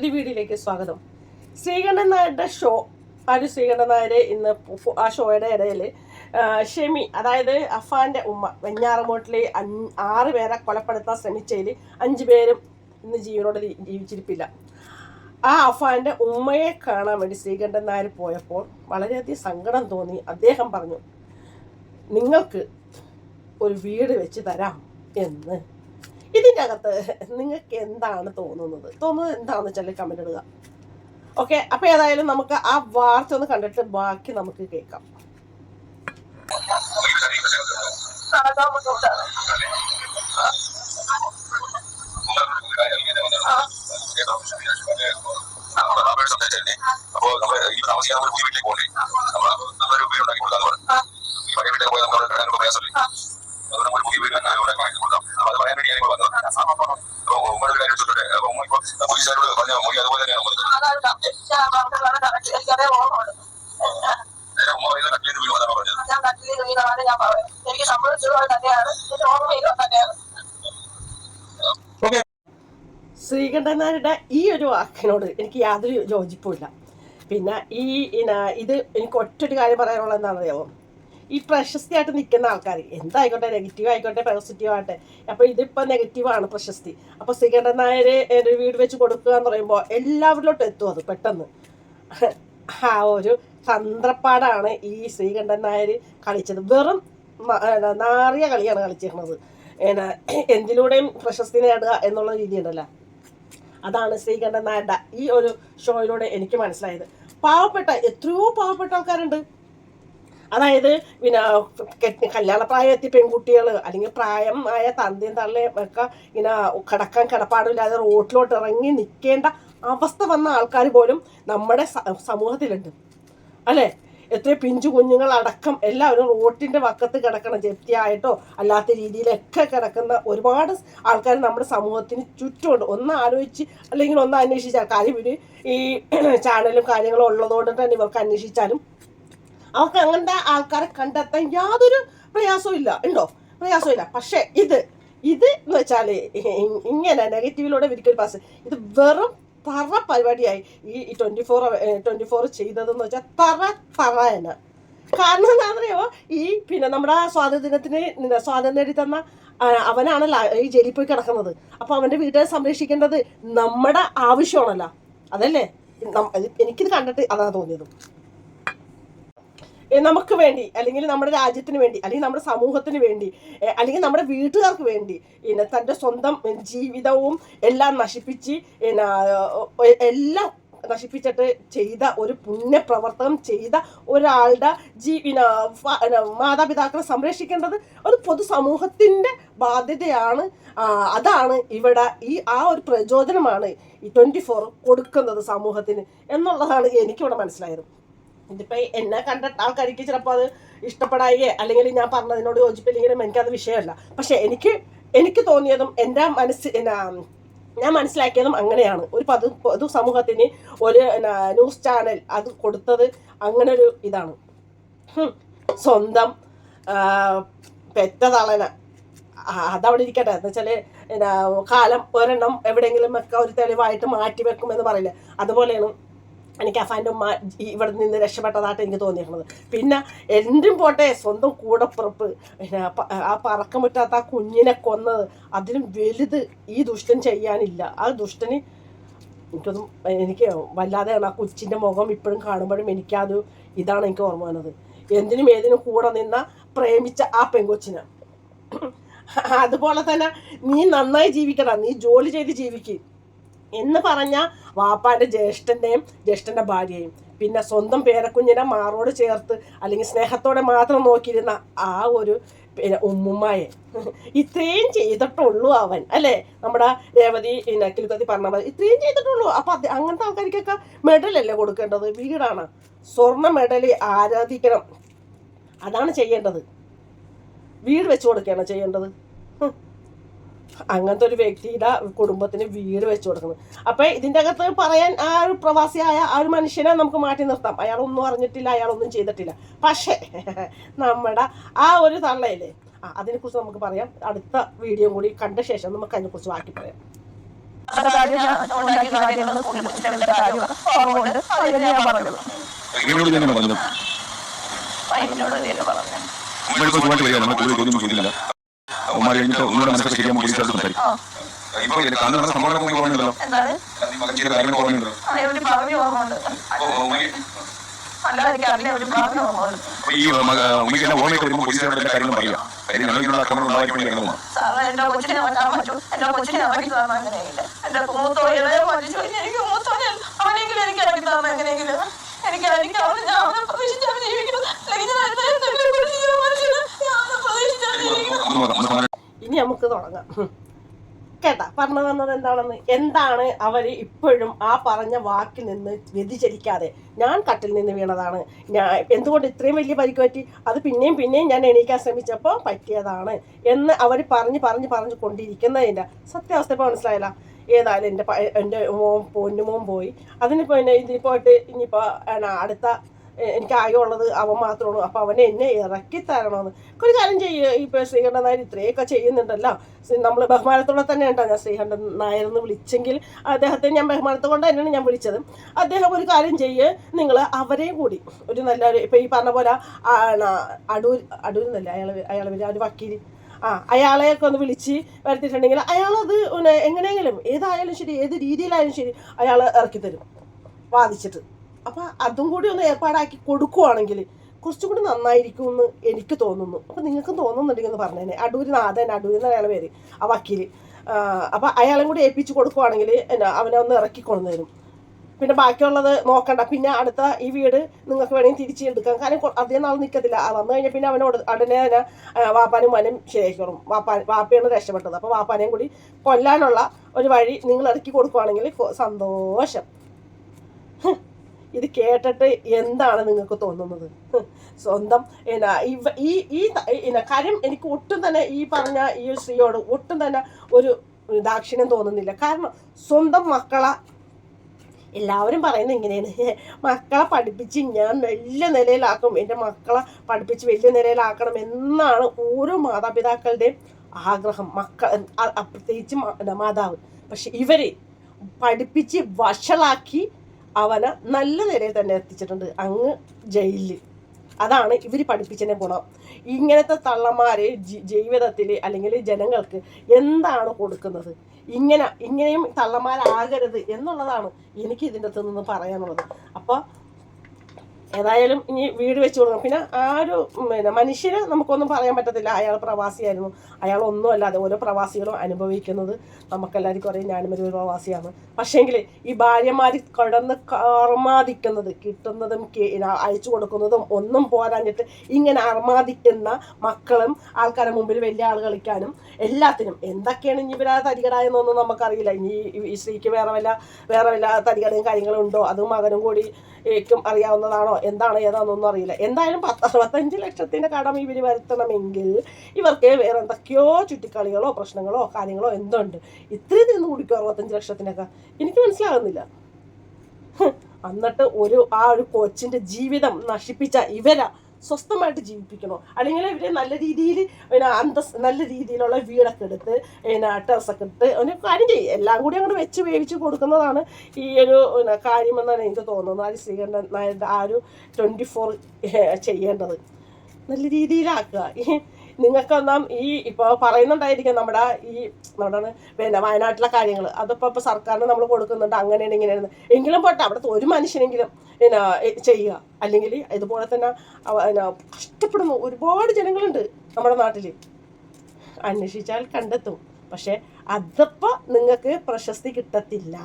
പുതിയ വീഡിയോയിലേക്ക് സ്വാഗതം. ശ്രീകണ്ഠൻ നായരുടെ ഷോ ആര് ശ്രീകണ്ഠൻ നായർ ഇന്ന് ആ ഷോയുടെ ഇടയിൽ ഷെമി അതായത് അഫാന്റെ ഉമ്മ വെഞ്ഞാറമൂട്ടിൽ ആറ് പേരെ കൊലപ്പെടുത്താൻ ശ്രമിച്ചതിൽ അഞ്ചു പേരും ഇന്ന് ജീവനോട് ജീവിച്ചിരിപ്പില്ല. ആ അഫാന്റെ ഉമ്മയെ കാണാൻ വേണ്ടി ശ്രീകണ്ഠൻ നായർ പോയപ്പോൾ വളരെയധികം സങ്കടം തോന്നി. അദ്ദേഹം പറഞ്ഞു നിങ്ങൾക്ക് ഒരു വീട് വെച്ച് തരാം എന്ന്. ഇതിന്റെ അകത്ത് നിങ്ങൾക്ക് എന്താണ് തോന്നുന്നത്? തോന്നുന്നത് എന്താണെന്ന് വെച്ചാൽ കമന്റ് ഇടുക. ഓക്കെ അപ്പൊ ഏതായാലും നമുക്ക് ആ വാർത്ത ഒന്ന് കണ്ടിട്ട് ബാക്കി നമുക്ക് കേൾക്കാം. അപ്പോ നമ്മൾ ഈ താമസിക്കാൻ നമ്മൾ പുതിയ വീട്ടിലേക്ക് പോകണ്ടേ നമ്മൾ നമ്മളൊരു വീടുണ്ടാക്കി കൊടുക്കാന്ന് പറഞ്ഞു ഈ പഴയ വീട്ടിലേക്ക് പോയാൽ നമ്മൾ കിടക്കാൻ പ്രയാസമില്ലേ അതുകൊണ്ട് നമ്മൾ പുതിയ വീട് ഉണ്ടാക്കി കൊടുക്കാം അപ്പൊ അത് പറയാൻ വേണ്ടി ഞാൻ വന്നത് അപ്പൊ ഉമ്മയുടെ ഒരു കാര്യം ചോദിച്ചോട്ടെ അപ്പൊ ഉമ്മ ഇപ്പൊ പോലീസുകാരോട് പറഞ്ഞ മൊഴി അതുപോലെ തന്നെയാണ് നായരുടെ ഈ ഒരു വാക്കിനോട് എനിക്ക് യാതൊരു യോജിപ്പുമില്ല. പിന്നെ ഈ ഇത് എനിക്ക് ഒറ്റൊരു കാര്യം പറയാനുള്ളത് എന്താണെന്നറിയാമോ ഈ പ്രശസ്തിയായിട്ട് നിൽക്കുന്ന ആൾക്കാർ എന്തായിക്കോട്ടെ നെഗറ്റീവ് ആയിക്കോട്ടെ പോസിറ്റീവ് ആകട്ടെ. അപ്പോൾ ഇതിപ്പോൾ നെഗറ്റീവാണ് പ്രശസ്തി. അപ്പോൾ ശ്രീകണ്ഠൻ നായർ ഒരു വീട് വെച്ച് കൊടുക്കുക എന്ന് പറയുമ്പോൾ എല്ലാവരിലോട്ടും എത്തും അത് പെട്ടെന്ന്. ആ ഒരു തന്ത്രപ്പാടാണ് ഈ ശ്രീകണ്ഠൻ നായർ കളിച്ചത്. വെറും നാറിയ കളിയാണ് കളിച്ചിരുന്നത്. എന്തിലൂടെയും പ്രശസ്തി നേടുക എന്നുള്ള രീതിയുണ്ടല്ലോ. അതാണ് ശ്രീകണ്ഠൻ നായരുടെ ഈ ഒരു ഷോയിലൂടെ എനിക്ക് മനസ്സിലായത്. പാവപ്പെട്ട എത്രയോ പാവപ്പെട്ട ആൾക്കാരുണ്ട്. അതായത് പിന്നെ കെട്ടി കല്യാണപ്രായമെത്തിയ പെൺകുട്ടികൾ അല്ലെങ്കിൽ പ്രായമായ തന്തയും തള്ളയും ഒക്കെ ഇങ്ങനെ കിടക്കാൻ കിടപ്പാടില്ലാതെ റോട്ടിലോട്ട് ഇറങ്ങി നിൽക്കേണ്ട അവസ്ഥ വന്ന ആൾക്കാർ പോലും നമ്മുടെ സമൂഹത്തിലുണ്ട്. അല്ലേ? എത്ര പിഞ്ചു കുഞ്ഞുങ്ങൾ അടക്കം എല്ലാവരും റോട്ടിന്റെ വക്കത്ത് കിടക്കണം ജപ്തിയായിട്ടോ അല്ലാത്ത രീതിയിലൊക്കെ കിടക്കുന്ന ഒരുപാട് ആൾക്കാർ നമ്മുടെ സമൂഹത്തിന് ചുറ്റുമുണ്ട്. ഒന്ന് ആലോചിച്ച് അല്ലെങ്കിൽ ഒന്ന് അന്വേഷിച്ചാൽ കാര്യം ഇവർ ഈ ചാനലും കാര്യങ്ങളും ഉള്ളതുകൊണ്ട് തന്നെ ഇവർക്ക് അന്വേഷിച്ചാലും അവർക്ക് അങ്ങനത്തെ ആൾക്കാരെ കണ്ടെത്താൻ യാതൊരു പ്രയാസവും ഇല്ല. ഉണ്ടോ? പ്രയാസവും ഇല്ല. പക്ഷേ ഇത് ഇത് എന്ന് വെച്ചാൽ ഇങ്ങനെ നെഗറ്റീവിലൂടെ വിരിക്കൊരു പാസ് ഇത് വെറും തറ പരിപാടിയായി ഈ ട്വന്റി ഫോർ ട്വന്റി ഫോർ ചെയ്തതെന്ന് വെച്ചാൽ തറ തറ തന്നെ. കാരണം എന്താണെന്നറിയോ ഈ പിന്നെ നമ്മുടെ സ്വാതന്ത്ര്യത്തിന് സ്വാതന്ത്ര്യം നേടി തന്ന അവനാണല്ലോ ഈ ജയിലിൽ പോയി കിടക്കുന്നത്. അപ്പോൾ അവന്റെ വീട്ടുകാരെ സംരക്ഷിക്കേണ്ടത് നമ്മുടെ ആവശ്യമാണല്ലോ. അതല്ലേ? എനിക്കിത് കണ്ടിട്ട് അതാണ് തോന്നിയത്. നമുക്ക് വേണ്ടി അല്ലെങ്കിൽ നമ്മുടെ രാജ്യത്തിന് വേണ്ടി അല്ലെങ്കിൽ നമ്മുടെ സമൂഹത്തിന് വേണ്ടി അല്ലെങ്കിൽ നമ്മുടെ വീട്ടുകാർക്ക് വേണ്ടി പിന്നെ തന്റെ സ്വന്തം ജീവിതവും എല്ലാം നശിപ്പിച്ച് എല്ലാം നശിപ്പിച്ചിട്ട് ചെയ്ത ഒരു പുണ്യപ്രവർത്തനം ചെയ്ത ഒരാളുടെ ജീ പിന്നെ മാതാപിതാക്കളെ സംരക്ഷിക്കേണ്ടത് ഒരു പൊതുസമൂഹത്തിന്റെ ബാധ്യതയാണ്. അതാണ് ഇവിടെ ഈ ആ ഒരു പ്രചോദനമാണ് ഈ ട്വന്റി ഫോർ കൊടുക്കുന്നത് സമൂഹത്തിന് എന്നുള്ളതാണ് എനിക്കിവിടെ മനസ്സിലായത്. ഇതിപ്പോ എന്നെ കണ്ടിട്ട് ആൾക്കാർക്ക് ചിലപ്പോൾ അത് ഇഷ്ടപ്പെടായേ അല്ലെങ്കിൽ ഞാൻ പറഞ്ഞതിനോട് യോജിപ്പില്ലെങ്കിലും എനിക്കത് വിഷയമല്ല. പക്ഷെ എനിക്ക് എനിക്ക് തോന്നിയതും എന്റെ മനസ്സ് ഞാൻ മനസ്സിലാക്കിയതും അങ്ങനെയാണ്. ഒരു പൊതു പൊതു സമൂഹത്തിന് ഒരു ന്യൂസ് ചാനൽ അത് കൊടുത്തത് അങ്ങനെ ഒരു ഇതാണ് സ്വന്തം പെറ്റ തളന. അതവിടെ ഇരിക്കട്ടെ. എന്ന് വെച്ചാൽ കാലം ഒരെണ്ണം എവിടെയെങ്കിലും ഒക്കെ ഒരു തെളിവായിട്ട് മാറ്റി വെക്കും എന്ന് പറയില്ല. അതുപോലെയാണ് എനിക്ക് അഫാന്റെ ഉമ്മ ഇവിടെ നിന്ന് രക്ഷപ്പെട്ടതായിട്ട് എനിക്ക് തോന്നിയിട്ടുള്ളത്. പിന്നെ എന്തും പോട്ടെ സ്വന്തം കൂടപ്പുറപ്പ്. പിന്നെ ആ പറക്കം വിട്ടാത്ത ആ കുഞ്ഞിനെ കൊന്നത് അതിലും വലുത് ഈ ദുഷ്ടൻ ചെയ്യാനില്ല. ആ ദുഷ്ടന് എനിക്കൊന്നും എനിക്ക് വല്ലാതെയാണ് ആ കൊച്ചിന്റെ മുഖം ഇപ്പോഴും കാണുമ്പോഴും എനിക്കത് ഇതാണ് എനിക്ക് ഓർമ്മ വന്നത്. എന്തിനും ഏതിനും കൂടെ നിന്ന പ്രേമിച്ച ആ പെങ്കൊച്ചിന്. അതുപോലെ തന്നെ നീ നന്നായി ജീവിക്കണം നീ ജോലി ചെയ്ത് ജീവിക്ക്. എന്ന് പറഞ്ഞ വാപ്പാന്റെ ജ്യേഷ്ഠന്റെയും ജ്യേഷ്ഠന്റെ ഭാര്യയും പിന്നെ സ്വന്തം പേരക്കുഞ്ഞിനെ മാറോട് ചേർത്ത് അല്ലെങ്കിൽ സ്നേഹത്തോടെ മാത്രം നോക്കിയിരുന്ന ആ ഒരു പിന്നെ ഉമ്മുമ്മയെ. ഇത്രയും ചെയ്തിട്ടുള്ളൂ അവൻ അല്ലേ? നമ്മുടെ രേവതി നക്കിലുക്കത്തി പറഞ്ഞ പോലെ ഇത്രയും ചെയ്തിട്ടുള്ളൂ. അപ്പം അങ്ങനത്തെ ആൾക്കാർക്കൊക്കെ മെഡലല്ലേ കൊടുക്കേണ്ടത്? വീടാണ്. സ്വർണ മെഡൽ ആരാധിക്കണം. അതാണ് ചെയ്യേണ്ടത്. വീട് വെച്ച് കൊടുക്കുകയാണ് ചെയ്യേണ്ടത്. അങ്ങനത്തെ ഒരു വ്യക്തിയുടെ കുടുംബത്തിന് വീട് വെച്ചു കൊടുക്കുന്നത് അപ്പോൾ ഇതിന്റെ അകത്ത് പറയാൻ ആ ഒരു പ്രവാസിയായ ആ ഒരു മനുഷ്യനെ നമുക്ക് മാറ്റി നിർത്താം. അയാളൊന്നും അറിഞ്ഞിട്ടില്ല അയാളൊന്നും ചെയ്തിട്ടില്ല. പക്ഷേ നമ്മുടെ ആ ഒരു തള്ളയില്ലേ? ആ അതിനെക്കുറിച്ച് നമുക്ക് പറയാം. അടുത്ത വീഡിയോ കൂടി കണ്ട ശേഷം നമുക്ക് അതിനെക്കുറിച്ച് ബാക്കി പറയാം. ഇവരോട് തന്നെ പറഞ്ഞത്. അതിനോട് തന്നെ പറഞ്ഞു നമ്മളിപ്പോൾ സുഖമായിട്ട് വരിക. നമ്മൾ കൂടുതൽ ചോദ്യം ഉമ്മാരി കഴിഞ്ഞിട്ട് ഒന്നുകൂടെ മനസ്സിലാക്കി ശരിയാകുമ്പോൾ പോലീസുകാർ സംസാരിക്കും. ഇപ്പൊ നടന്ന ചെയ്ത കാര്യങ്ങൾ എനിക്ക് വരുമ്പോൾ പോലീസുകാരോട് നമുക്ക് തുടങ്ങാം. കേട്ടാ പറഞ്ഞു വന്നത് എന്താണെന്ന്? എന്താണ് അവർ ഇപ്പോഴും ആ പറഞ്ഞ വാക്കിൽ നിന്ന് വ്യതിചലിക്കാതെ? ഞാൻ കട്ടിൽ നിന്ന് വീണതാണ്. ഞാൻ എന്തുകൊണ്ട് ഇത്രയും വലിയ പരിക്ക് പറ്റി? അത് പിന്നെയും പിന്നെയും ഞാൻ എണീക്കാൻ ശ്രമിച്ചപ്പോൾ പറ്റിയതാണ് എന്ന് അവർ പറഞ്ഞ് പറഞ്ഞ് പറഞ്ഞ് കൊണ്ടിരിക്കുന്നതിന്റെ സത്യാവസ്ഥ ഇപ്പോൾ മനസ്സിലായില്ല. ഏതായാലും എന്റെ എന്റെ മോൻ പൊന്നുമോൻ പോയി. അതിനിപ്പോൾ പിന്നെ ഇതിപ്പോയിട്ട് ഇനിയിപ്പോൾ അടുത്ത എനിക്ക് ആയുള്ളത് അവൻ മാത്രമാണ് അപ്പോൾ അവനെ എന്നെ ഇറക്കി തരണമെന്ന് ഒരു കാര്യം ചെയ്യുക ഇപ്പോൾ ശ്രീകണ്ഠൻ നായർ ഇത്രയൊക്കെ ചെയ്യുന്നുണ്ടല്ലോ. നമ്മൾ ബഹുമാനത്തോടെ തന്നെ ഉണ്ടോ ഞാൻ ശ്രീകണ്ഠൻ നായർ എന്ന് വിളിച്ചെങ്കിൽ അദ്ദേഹത്തെ ഞാൻ ബഹുമാനത്തോടെ തന്നെയാണ് ഞാൻ വിളിച്ചത്. അദ്ദേഹം ഒരു കാര്യം ചെയ്യുക നിങ്ങൾ അവരെയും കൂടി ഒരു നല്ല ഇപ്പോൾ ഈ പറഞ്ഞ പോലെ അടൂർ അടൂർ എന്നല്ല അയാൾ അയാൾ ഒരു വക്കീൽ ആ അയാളെയൊക്കെ ഒന്ന് വിളിച്ച് വരുത്തിയിട്ടുണ്ടെങ്കിൽ അയാളത് എങ്ങനെയെങ്കിലും ഏതായാലും ശരി ഏത് രീതിയിലായാലും ശരി അയാൾ ഇറക്കി തരും. വാദിച്ചിട്ട്. അപ്പം അതും കൂടി ഒന്ന് ഏർപ്പാടാക്കി കൊടുക്കുവാണെങ്കിൽ കുറച്ചും കൂടി നന്നായിരിക്കും എന്ന് എനിക്ക് തോന്നുന്നു. അപ്പം നിങ്ങൾക്കും തോന്നുന്നുണ്ടെങ്കിൽ ഒന്ന് പറഞ്ഞേനെ. അടൂരി നാഥൻ അടൂരി എന്ന അയാളെ പേര് ആ വക്കീൽ അപ്പം അയാളെ കൂടി ഏൽപ്പിച്ച് കൊടുക്കുവാണെങ്കിൽ എന്നാ അവനെ ഒന്ന് ഇറക്കി കൊണ്ടുവരും പിന്നെ ബാക്കിയുള്ളത് നോക്കണ്ട. പിന്നെ അടുത്ത ഈ വീട് നിങ്ങൾക്ക് വേണമെങ്കിൽ തിരിച്ചെടുക്കാം കാരണം അധികം നാൾ നിൽക്കത്തില്ല വന്നു കഴിഞ്ഞാൽ പിന്നെ അവനോട് ഉടനെ തന്നെ വാപ്പാനും മനും ശരിയാക്കിക്കോളും വാപ്പാ വാപ്പയാണ് രക്ഷപ്പെട്ടത്. അപ്പോൾ വാപ്പാനെയും കൂടി കൊല്ലാനുള്ള ഒരു വഴി നിങ്ങൾ ഇറക്കി കൊടുക്കുവാണെങ്കിൽ സന്തോഷം. ഇത് കേട്ടിട്ട് എന്താണ് നിങ്ങൾക്ക് തോന്നുന്നത്? സ്വന്തം ഈ ഈ കാര്യം എനിക്ക് ഒട്ടും തന്നെ ഈ പറഞ്ഞ ഈ സ്ത്രീയോട് ഒട്ടും തന്നെ ഒരു ദാക്ഷിണ്യം തോന്നുന്നില്ല. കാരണം സ്വന്തം മക്കളെ എല്ലാവരും പറയുന്നത് ഇങ്ങനെയാണ്. മക്കളെ പഠിപ്പിച്ച് ഞാൻ വലിയ നിലയിലാക്കും എന്റെ മക്കളെ പഠിപ്പിച്ച് വലിയ നിലയിലാക്കണം എന്നാണ് ഓരോ മാതാപിതാക്കളുടെയും ആഗ്രഹം. മക്കൾ പ്രത്യേകിച്ച് മാതാവ്. പക്ഷെ ഇവർ പഠിപ്പിച്ച് വഷളാക്കി അവനെ നല്ല നിലയിൽ തന്നെ എത്തിച്ചിട്ടുണ്ട്. അങ്ങ് ജയിലിൽ. അതാണ് ഇവർ പഠിപ്പിച്ചതിന്റെ ഗുണം. ഇങ്ങനത്തെ തള്ളമാരെ ജീവിതത്തിൽ അല്ലെങ്കിൽ ജനങ്ങൾക്ക് എന്താണ് കൊടുക്കുന്നത്? ഇങ്ങനെ ഇങ്ങനെയും തള്ളന്മാരാകരുത് എന്നുള്ളതാണ് എനിക്ക് ഇതിന്റെ അകത്തു നിന്ന് പറയാനുള്ളത്. അപ്പോൾ ഏതായാലും ഇനി വീട് വെച്ച് കൊടുക്കണം. പിന്നെ ആ ഒരു പിന്നെ മനുഷ്യന് നമുക്കൊന്നും പറയാൻ പറ്റത്തില്ല. അയാൾ പ്രവാസിയായിരുന്നു. അയാൾ ഒന്നും അല്ലാതെ ഓരോ പ്രവാസികളും അനുഭവിക്കുന്നത് നമുക്കെല്ലാവർക്കും അറിയാം. ഞാനും ഒരു പ്രവാസിയാണ്. പക്ഷേങ്കിൽ ഈ ഭാര്യമാർ കടന്ന് അർമാദിക്കുന്നത് കിട്ടുന്നതും അയച്ചു കൊടുക്കുന്നതും ഒന്നും പോരാഞ്ഞിട്ട് ഇങ്ങനെ അർമാദിക്കുന്ന മക്കളും ആൾക്കാരുടെ മുമ്പിൽ വലിയ ആൾ കളിക്കാനും എല്ലാത്തിനും എന്തൊക്കെയാണ് ഇനി ഇവരാ തരികടായെന്നൊന്നും നമുക്കറിയില്ല. ഇനി ഈ- സ്ത്രീക്ക് വേറെ വല്ല വേറെ വല്ല തരികടയും കാര്യങ്ങളും ഉണ്ടോ? അതും മകനും കൂടി അറിയാവുന്നതാണോ? എന്താണ് ഏതാണെന്നൊന്നും അറിയില്ല. എന്തായാലും പത്ത് അറുപത്തഞ്ച് ലക്ഷത്തിന്റെ കടം ഇവർ വരുത്തണമെങ്കിൽ ഇവർക്ക് വേറെ എന്തൊക്കെയോ ചുറ്റിക്കളികളോ പ്രശ്നങ്ങളോ കാര്യങ്ങളോ എന്തുണ്ട്? ഇത്രയും നിന്ന് കുടിക്കും അറുപത്തഞ്ച് ലക്ഷത്തിനൊക്കെ? എനിക്ക് മനസ്സിലാകുന്നില്ല. എന്നിട്ട് ഒരു ആ ഒരു കൊച്ചിന്റെ ജീവിതം നശിപ്പിച്ച ഇവരാ. സ്വസ്ഥമായിട്ട് ജീവിപ്പിക്കണോ? അല്ലെങ്കിൽ ഇവർ നല്ല രീതിയിൽ പിന്നെ അന്തസ് നല്ല രീതിയിലുള്ള വീടൊക്കെ എടുത്ത് പിന്നെ ടെറസൊക്കെ എടുത്ത് ഒരു കാര്യം ചെയ്യും. എല്ലാം കൂടി അങ്ങോട്ട് വെച്ച് വേവിച്ച് കൊടുക്കുന്നതാണ് ഈ ഒരു പിന്നെ കാര്യമെന്നാണ് എനിക്ക് തോന്നുന്നത്. ആ ശ്രീകണ്ഠൻ നായരുടെ ആ ഒരു ട്വന്റി ഫോർ ചെയ്യേണ്ടത്. നല്ല രീതിയിലാക്കുക. നിങ്ങൾക്കൊന്നാം ഈ ഇപ്പോൾ പറയുന്നുണ്ടായിരിക്കും നമ്മുടെ ഈ നമ്മുടെ പിന്നെ വയനാട്ടിലെ കാര്യങ്ങൾ അതിപ്പോൾ ഇപ്പോൾ സർക്കാരിന് നമ്മൾ കൊടുക്കുന്നുണ്ട്. അങ്ങനെയാണ് ഇങ്ങനെയാണ്. എങ്കിലും പോട്ടെ അവിടുത്തെ ഒരു മനുഷ്യനെങ്കിലും പിന്നെ ചെയ്യുക. അല്ലെങ്കിൽ ഇതുപോലെ തന്നെ കഷ്ടപ്പെടുന്ന. ഒരുപാട് ജനങ്ങളുണ്ട് നമ്മുടെ നാട്ടിൽ അന്വേഷിച്ചാൽ കണ്ടെത്തും. പക്ഷെ അതപ്പോ നിങ്ങൾക്ക് പ്രശസ്തി കിട്ടത്തില്ല.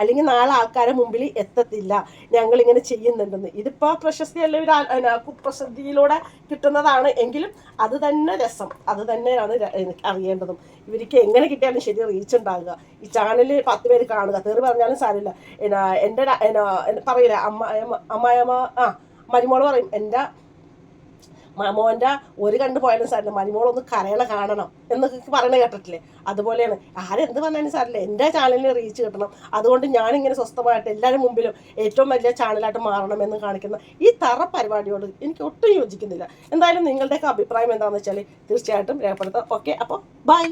അല്ലെങ്കിൽ നാളെ ആൾക്കാരെ മുമ്പിൽ എത്തത്തില്ല. ഞങ്ങളിങ്ങനെ ചെയ്യുന്നുണ്ടെന്ന്. ഇതിപ്പോൾ പ്രശസ്തി അല്ല ഒരു ആ- കുപ്രസിദ്ധിയിലൂടെ കിട്ടുന്നതാണ് എങ്കിലും അത് തന്നെ രസം. അത് തന്നെയാണ് എനിക്ക് അറിയേണ്ടതും. ഇവർക്ക് എങ്ങനെ കിട്ടിയാലും ശരി റീച്ച് ഉണ്ടാകുക ഈ ചാനൽ പത്ത് പേര് കാണുക. തെറി പറഞ്ഞാലും സാരമില്ല. എന്റെ പറയില്ല. അമ്മ അമ്മായമ്മ ആ മരുമോൾ പറയും എന്റെ മോന്റെ ഒരു കണ്ട് പോയാലും സാറില്ല മരുമോളൊന്ന് കരയണ കാണണം എന്നൊക്കെ പറയണ കേട്ടിട്ടില്ലേ? അതുപോലെയാണ്. ആരെന്ത് പറഞ്ഞാലും സാറില്ല എന്റെ ചാനലിന് റീച്ച് കിട്ടണം. അതുകൊണ്ട് ഞാനിങ്ങനെ സ്വസ്ഥമായിട്ട് എല്ലാവരും മുമ്പിലും ഏറ്റവും വലിയ ചാനലായിട്ട് മാറണമെന്ന് കാണിക്കുന്ന ഈ തറ പരിപാടിയോട് എനിക്ക് ഒട്ടും യോജിക്കുന്നില്ല. എന്തായാലും നിങ്ങളുടെയൊക്കെ അഭിപ്രായം എന്താണെന്ന് വെച്ചാൽ തീർച്ചയായിട്ടും രേഖപ്പെടുത്താം. ഓക്കെ അപ്പോൾ ബൈ